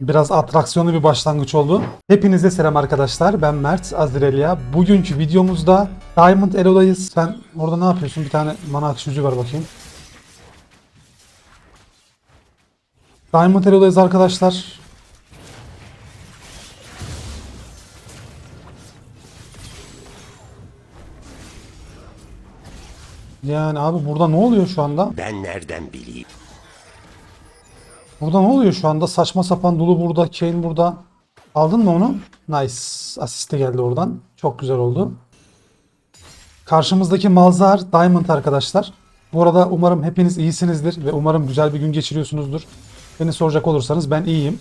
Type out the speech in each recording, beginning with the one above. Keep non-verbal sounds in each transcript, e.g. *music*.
Biraz atraksiyonlu bir başlangıç oldu. Hepinize selam arkadaşlar. Ben Mert Azrirelia. Bugünkü videomuzda Diamond Elo'dayız. Sen orada ne yapıyorsun? Bir tane mana akışıcı var bakayım. Diamond Elo'dayız arkadaşlar. Yani abi burada ne oluyor şu anda? Ben nereden bileyim? Burada ne oluyor şu anda? Saçma sapan Dulu burada, Kane burada. Aldın mı onu? Nice. Asiste geldi oradan. Çok güzel oldu. Karşımızdaki Malzahar Diamond arkadaşlar. Bu arada umarım hepiniz iyisinizdir ve umarım güzel bir gün geçiriyorsunuzdur. Beni soracak olursanız ben iyiyim.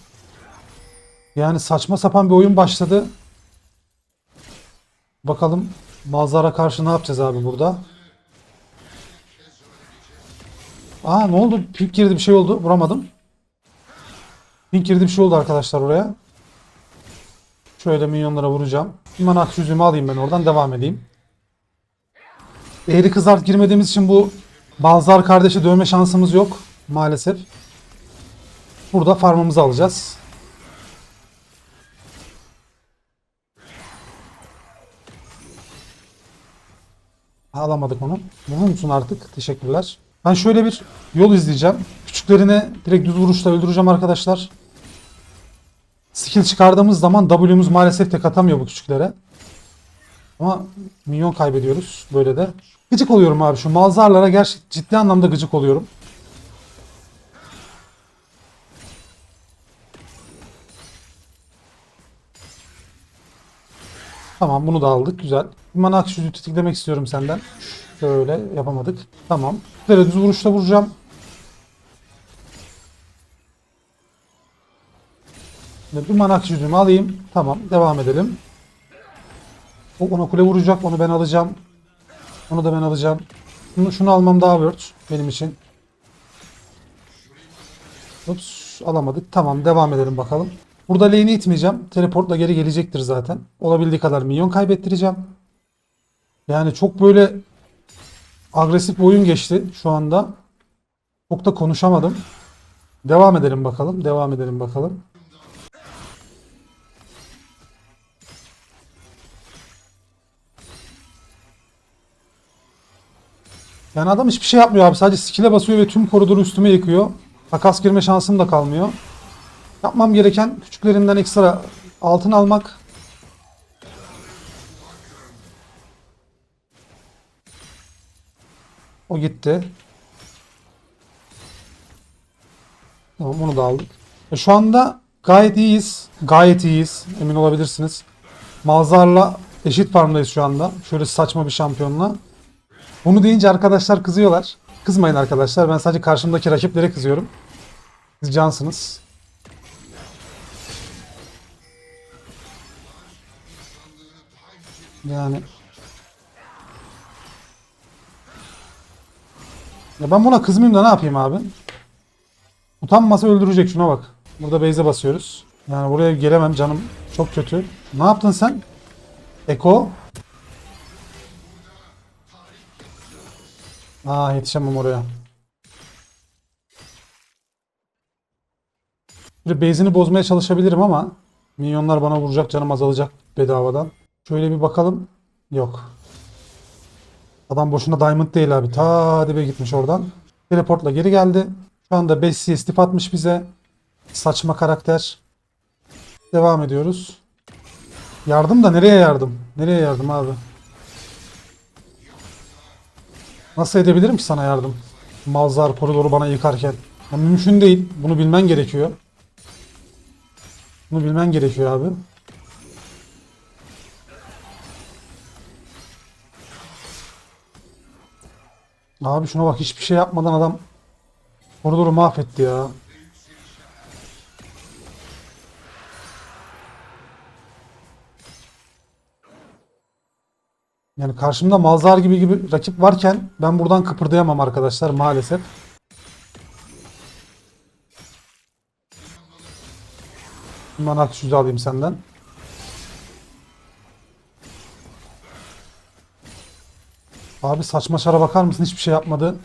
Yani saçma sapan bir oyun başladı. Bakalım Malzahar'a karşı ne yapacağız abi burada? Aa ne oldu? Pink girdi bir şey oldu. Vuramadım. Pink girdi bir şey oldu arkadaşlar oraya. Şöyle minyonlara vuracağım. Mana akış yüzüğümü alayım ben oradan devam edeyim. Eğri kızart girmediğimiz için bu Balzar kardeşi dövme şansımız yok maalesef. Burada farmımızı alacağız. Alamadık onu. Vurur musun artık? Teşekkürler. Ben şöyle bir yol izleyeceğim. Küçüklerini direkt düz vuruşla öldüreceğim arkadaşlar. Skill çıkardığımız zaman W'muz maalesef tek atamıyor bu küçüklere. Ama minyon kaybediyoruz böyle de. Gıcık oluyorum abi şu malzarlara gerçek ciddi anlamda gıcık oluyorum. Tamam bunu da aldık güzel. Mana akışını tetiklemek istiyorum senden. Şöyle yapamadık. Tamam. Böyle düz vuruşla vuracağım. Bir mana akış yüzüğümü alayım. Tamam devam edelim. O ona kule vuracak onu ben alacağım. Onu da ben alacağım. Şunu, şunu almam daha worth benim için. Ups alamadık. Tamam devam edelim bakalım. Burada lane'i itmeyeceğim. Teleportla geri gelecektir zaten. Olabildiği kadar minyon kaybettireceğim. Yani çok böyle agresif oyun geçti şu anda. Çok da konuşamadım. Devam edelim bakalım. Devam edelim bakalım. Yani adam hiçbir şey yapmıyor abi. Sadece skill'e basıyor ve tüm koridoru üstüme yıkıyor. Takas girme şansım da kalmıyor. Yapmam gereken küçüklerinden ekstra altın almak. O gitti. Tamam onu da aldık. E şu anda gayet iyiyiz. Gayet iyiyiz. Emin olabilirsiniz. Malzar'la eşit farmdayız şu anda. Şöyle saçma bir şampiyonla. Bunu deyince arkadaşlar kızıyorlar. Kızmayın arkadaşlar. Ben sadece karşımdaki rakiplere kızıyorum. Siz cansınız. Yani Ya ben buna kızmayayım da ne yapayım abi? Utanmasa öldürecek şuna bak. Burada base'e basıyoruz. Yani buraya gelemem canım çok kötü. Ne yaptın sen? Eko. Aa yetişemem oraya. Şimdi base'ini bozmaya çalışabilirim ama minyonlar bana vuracak canım azalacak bedavadan. Şöyle bir bakalım. Yok. Adam boşuna diamond değil abi. Ta dibe gitmiş oradan. Teleportla geri geldi. Şu anda 5 CS tip atmış bize. Saçma karakter. Devam ediyoruz. Yardım da nereye yardım? Nereye yardım abi? Nasıl edebilirim ki sana yardım? Malzar koridoru bana yıkarken. Ya mümkün değil. Bunu bilmen gerekiyor. Bunu bilmen gerekiyor abi. Abi şuna bak hiçbir şey yapmadan adam koridoru mahvetti ya. Yani karşımda Malzar gibi gibi rakip varken ben buradan kıpırdayamam arkadaşlar maalesef. Mana akış alayım senden. Abi saçma şara bakar mısın? Hiçbir şey yapmadı.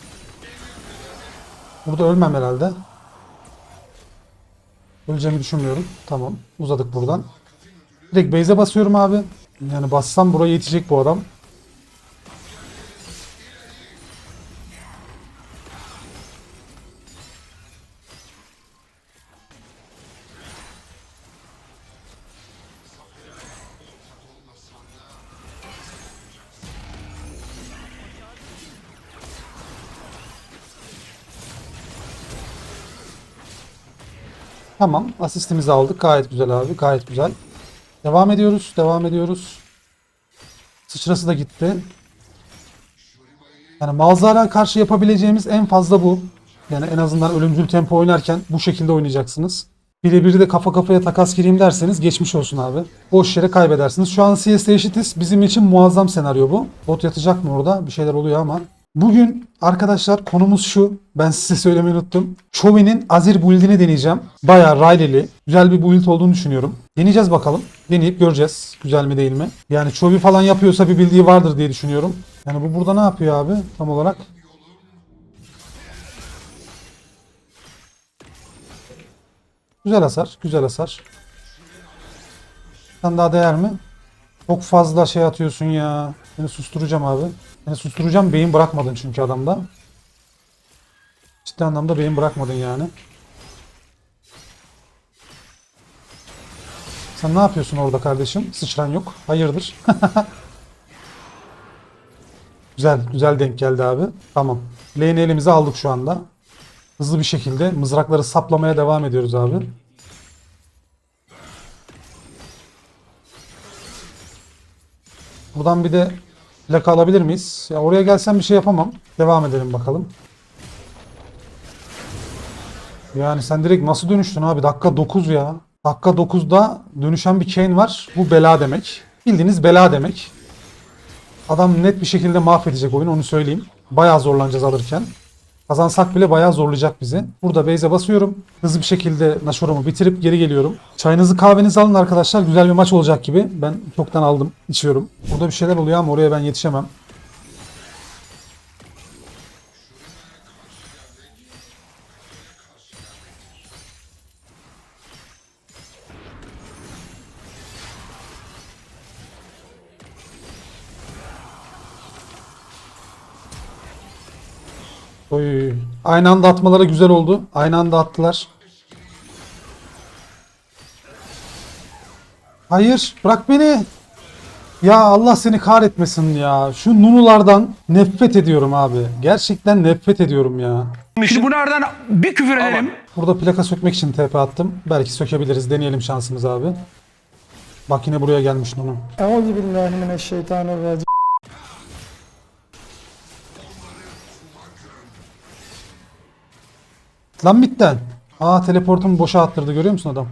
Burada ölmem herhalde. Öleceğimi düşünmüyorum. Tamam. Uzadık buradan. Direkt base'e basıyorum abi. Yani bassam buraya yetecek bu adam. Tamam. Asistimizi aldık. Gayet güzel abi. Gayet güzel. Devam ediyoruz. Devam ediyoruz. Sıçrası da gitti. Yani Malzahr'a karşı yapabileceğimiz en fazla bu. Yani en azından ölümcül tempo oynarken bu şekilde oynayacaksınız. Birebir de kafa kafaya takas gireyim derseniz geçmiş olsun abi. Boş yere kaybedersiniz. Şu an CS'de eşitiz. Bizim için muazzam senaryo bu. Bot yatacak mı orada? Bir şeyler oluyor ama. Bugün arkadaşlar konumuz şu. Ben size söylemeyi unuttum. Chovi'nin Azir build'ini deneyeceğim. Bayağı Riley'li. Güzel bir build olduğunu düşünüyorum. Deneyeceğiz bakalım. Deneyip göreceğiz. Güzel mi değil mi? Yani Chovy falan yapıyorsa bir bildiği vardır diye düşünüyorum. Yani bu burada ne yapıyor abi tam olarak? Güzel hasar. Güzel hasar. Sen daha değer mi? Çok fazla şey atıyorsun ya. Seni susturacağım abi. Seni susturacağım. Beyin bırakmadın çünkü adamda. Ciddi anlamda beyin bırakmadın yani. Sen ne yapıyorsun orada kardeşim? Sıçran yok. Hayırdır? *laughs* güzel. Güzel denk geldi abi. Tamam. Lane'i elimize aldık şu anda. Hızlı bir şekilde mızrakları saplamaya devam ediyoruz abi. Buradan bir de plaka alabilir miyiz? Ya oraya gelsem bir şey yapamam. Devam edelim bakalım. Yani sen direkt nasıl dönüştün abi? Dakika 9 ya. Dakika 9'da dönüşen bir Kane var. Bu bela demek. Bildiğiniz bela demek. Adam net bir şekilde mahvedecek oyunu onu söyleyeyim. Bayağı zorlanacağız alırken. Kazansak bile bayağı zorlayacak bizi. Burada base'e basıyorum. Hızlı bir şekilde Nashor'umu bitirip geri geliyorum. Çayınızı kahvenizi alın arkadaşlar. Güzel bir maç olacak gibi. Ben çoktan aldım. içiyorum. Burada bir şeyler oluyor ama oraya ben yetişemem. Aynı anda atmaları güzel oldu. Aynı anda attılar. Hayır, bırak beni. Ya Allah seni kahretmesin ya. Şu nunulardan nefret ediyorum abi. Gerçekten nefret ediyorum ya. Şimdi bunlardan bir küfür ederim. Burada plaka sökmek için TP attım. Belki sökebiliriz. Deneyelim şansımız abi. Bak yine buraya gelmiş Nunu. Euzubillahimineşşeytanirracim. Lan bitten. Aa teleportumu boşa attırdı görüyor musun adam?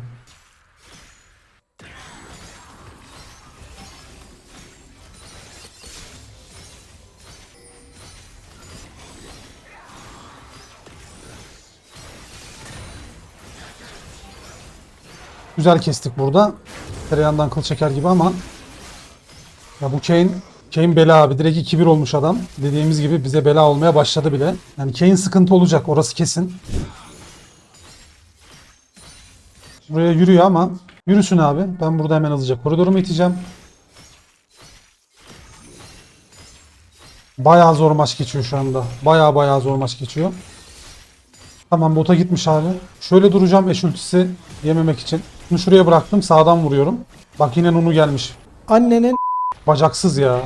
Güzel kestik burada. Tereyağından kıl çeker gibi ama ya bu Kane Kane bela abi. Direkt 2-1 olmuş adam. Dediğimiz gibi bize bela olmaya başladı bile. Yani Kane sıkıntı olacak. Orası kesin. Buraya yürüyor ama yürüsün abi. Ben burada hemen hızlıca koridorumu iteceğim. Bayağı zor maç geçiyor şu anda. Bayağı bayağı zor maç geçiyor. Tamam bota gitmiş abi. Şöyle duracağım eş ultisi yememek için. Bunu şuraya bıraktım. Sağdan vuruyorum. Bak yine Nunu gelmiş. Annenin Bacaksız ya.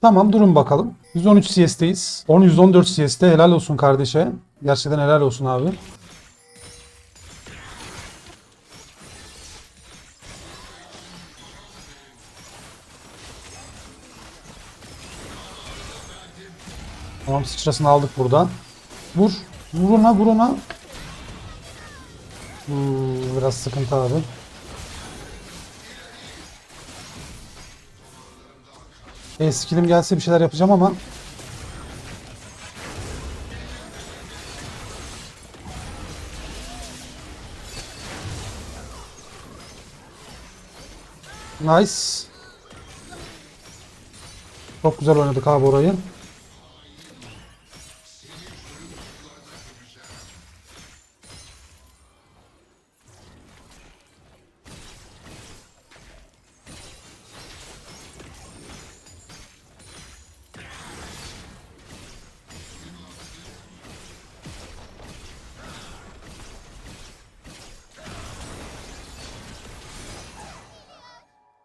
Tamam durun bakalım. 113 CS'teyiz. 10 114 CS'te helal olsun kardeşe. Gerçekten helal olsun abi. Tamam sıçrasını aldık buradan. Vur. Vur ona. Hmm, biraz sıkıntı abi. E, skillim gelse bir şeyler yapacağım ama Nice. Çok güzel oynadık abi orayı.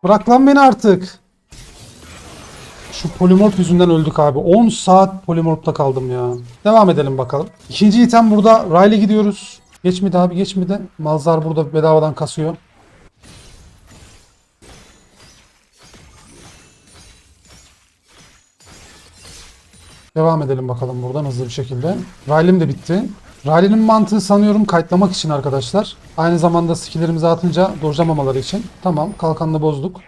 Bırak lan beni artık. Şu polimorf yüzünden öldük abi. 10 saat polimorfta kaldım ya. Devam edelim bakalım. İkinci item burada. Riley gidiyoruz. Geçmedi abi geçmedi. Malzar burada bedavadan kasıyor. Devam edelim bakalım buradan hızlı bir şekilde. Riley'm de bitti. Riley'nin mantığı sanıyorum kayıtlamak için arkadaşlar. Aynı zamanda skilllerimizi atınca dojlamamaları için. Tamam kalkanını bozduk.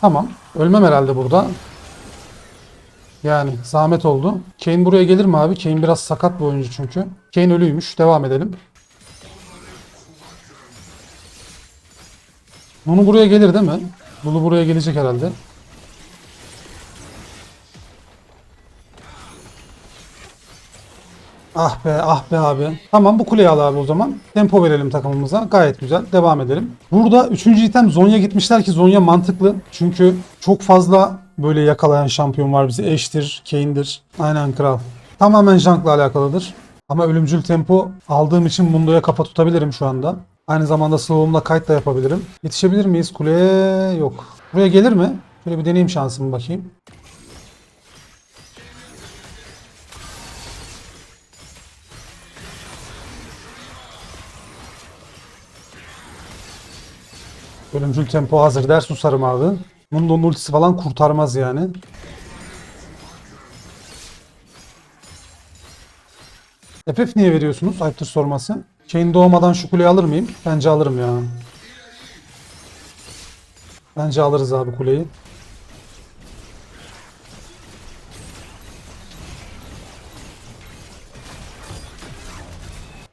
Tamam. Ölmem herhalde burada. Yani zahmet oldu. Kane buraya gelir mi abi? Kane biraz sakat bir oyuncu çünkü. Kane ölüymüş. Devam edelim. Bunu buraya gelir değil mi? Bunu buraya gelecek herhalde. Ah be ah be abi. Tamam bu kuleyi al abi o zaman. Tempo verelim takımımıza. Gayet güzel. Devam edelim. Burada üçüncü item Zonya gitmişler ki Zonya mantıklı. Çünkü çok fazla böyle yakalayan şampiyon var bizi. Ashe'tir, Kane'dir. Aynen kral. Tamamen Junk'la alakalıdır. Ama ölümcül tempo aldığım için Mundo'ya kafa tutabilirim şu anda. Aynı zamanda slow'umla kite da yapabilirim. Yetişebilir miyiz? Kuleye yok. Buraya gelir mi? Şöyle bir deneyeyim şansımı bakayım. Ölümcül tempo hazır der susarım abi. Mundo'nun ultisi falan kurtarmaz yani. FF niye veriyorsunuz? Ayıptır sorması. Kane doğmadan şu kuleyi alır mıyım? Bence alırım ya. Bence alırız abi kuleyi.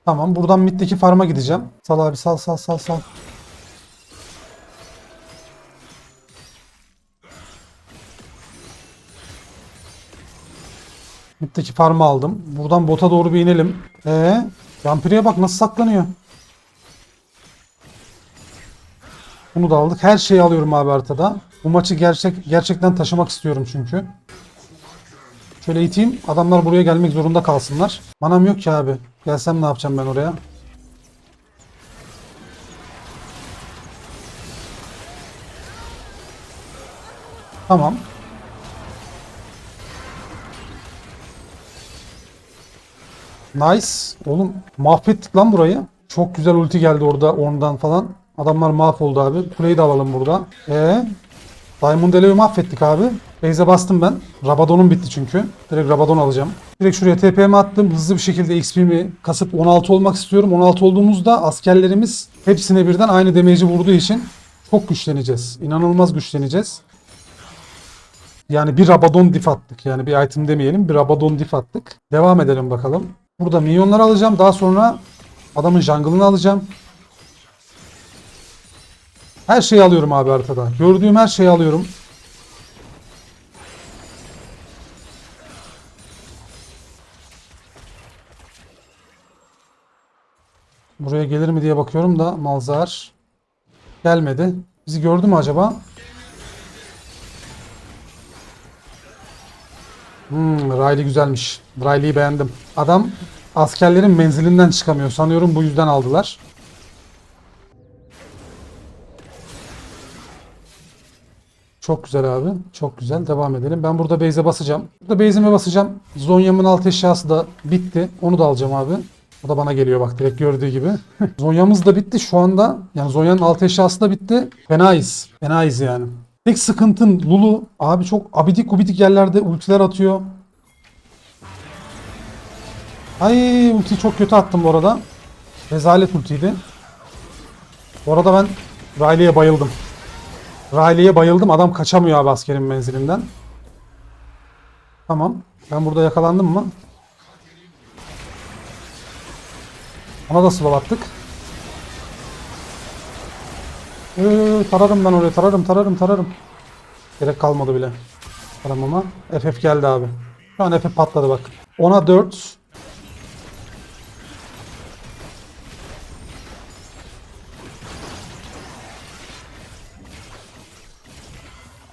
Tamam buradan middeki farma gideceğim. Sal abi sal sal sal sal. Middeki farmı aldım. Buradan bota doğru bir inelim. Ee, Vampir'e bak nasıl saklanıyor. Bunu da aldık. Her şeyi alıyorum abi haritada. Bu maçı gerçek gerçekten taşımak istiyorum çünkü. Şöyle iteyim. Adamlar buraya gelmek zorunda kalsınlar. Manam yok ki abi. Gelsem ne yapacağım ben oraya? Tamam. Nice. Oğlum mahvettik lan burayı. Çok güzel ulti geldi orada ondan falan. Adamlar mahvoldu abi. Kuleyi de alalım burada. Ee, Diamond Eleo'yu mahvettik abi. Base'e bastım ben. Rabadon'um bitti çünkü. Direkt Rabadon alacağım. Direkt şuraya TP'mi attım. Hızlı bir şekilde XP'mi kasıp 16 olmak istiyorum. 16 olduğumuzda askerlerimiz hepsine birden aynı damage'i vurduğu için çok güçleneceğiz. İnanılmaz güçleneceğiz. Yani bir Rabadon diff attık. Yani bir item demeyelim. Bir Rabadon diff attık. Devam edelim bakalım. Burada minyonları alacağım. Daha sonra adamın jungle'ını alacağım. Her şeyi alıyorum abi haritada. Gördüğüm her şeyi alıyorum. Buraya gelir mi diye bakıyorum da Malzar gelmedi. Bizi gördü mü acaba? Hmm, Riley güzelmiş. Riley'i beğendim. Adam askerlerin menzilinden çıkamıyor. Sanıyorum bu yüzden aldılar. Çok güzel abi. Çok güzel. Devam edelim. Ben burada base'e basacağım. Burada base'ime basacağım. Zonya'mın alt eşyası da bitti. Onu da alacağım abi. O da bana geliyor bak direkt gördüğü gibi. *laughs* Zonya'mız da bitti şu anda. Yani Zonya'nın alt eşyası da bitti. Fenayız. Fenayız yani. Tek sıkıntın Lulu. Abi çok abidik gubidik yerlerde ultiler atıyor. Ay ultiyi çok kötü attım bu arada. Rezalet ultiydi. Bu arada ben Riley'e bayıldım. Riley'e bayıldım. Adam kaçamıyor abi askerin menzilinden. Tamam. Ben burada yakalandım mı? Ona da slow attık. Ee, tararım ben oraya. Tararım tararım tararım. Gerek kalmadı bile. Taramama. FF geldi abi. Şu an FF patladı bak. 10'a 4.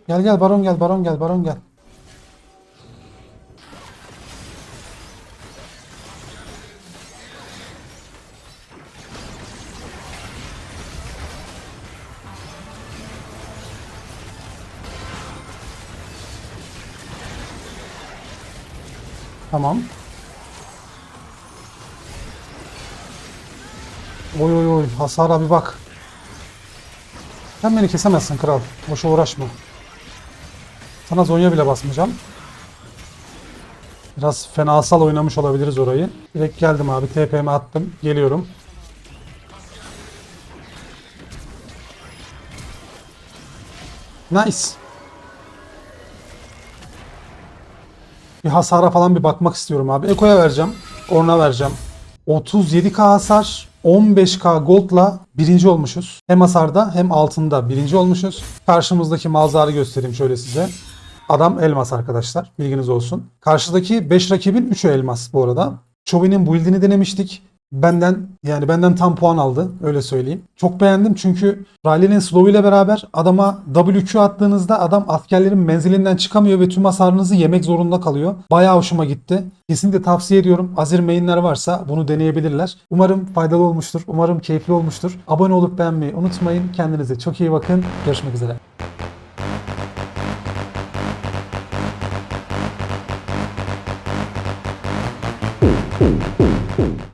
Gel gel baron gel baron gel baron gel. Tamam. Oy oy oy hasara bir bak. Sen beni kesemezsin kral. Boşa uğraşma. Sana zonya bile basmayacağım. Biraz fenasal oynamış olabiliriz orayı. Direkt geldim abi. TP'mi attım. Geliyorum. Nice. Bir hasara falan bir bakmak istiyorum abi. Eko'ya vereceğim. Orna vereceğim. 37k hasar, 15k gold'la birinci olmuşuz. Hem hasarda hem altında birinci olmuşuz. Karşımızdaki malzarı göstereyim şöyle size. Adam elmas arkadaşlar. Bilginiz olsun. Karşıdaki 5 rakibin 3'ü elmas bu arada. Chobin'in build'ini denemiştik. Benden yani benden tam puan aldı öyle söyleyeyim. Çok beğendim çünkü Riley'nin slow ile beraber adama WQ attığınızda adam askerlerin menzilinden çıkamıyor ve tüm hasarınızı yemek zorunda kalıyor. Bayağı hoşuma gitti. Kesinlikle tavsiye ediyorum. Azir mainler varsa bunu deneyebilirler. Umarım faydalı olmuştur. Umarım keyifli olmuştur. Abone olup beğenmeyi unutmayın. Kendinize çok iyi bakın. Görüşmek üzere.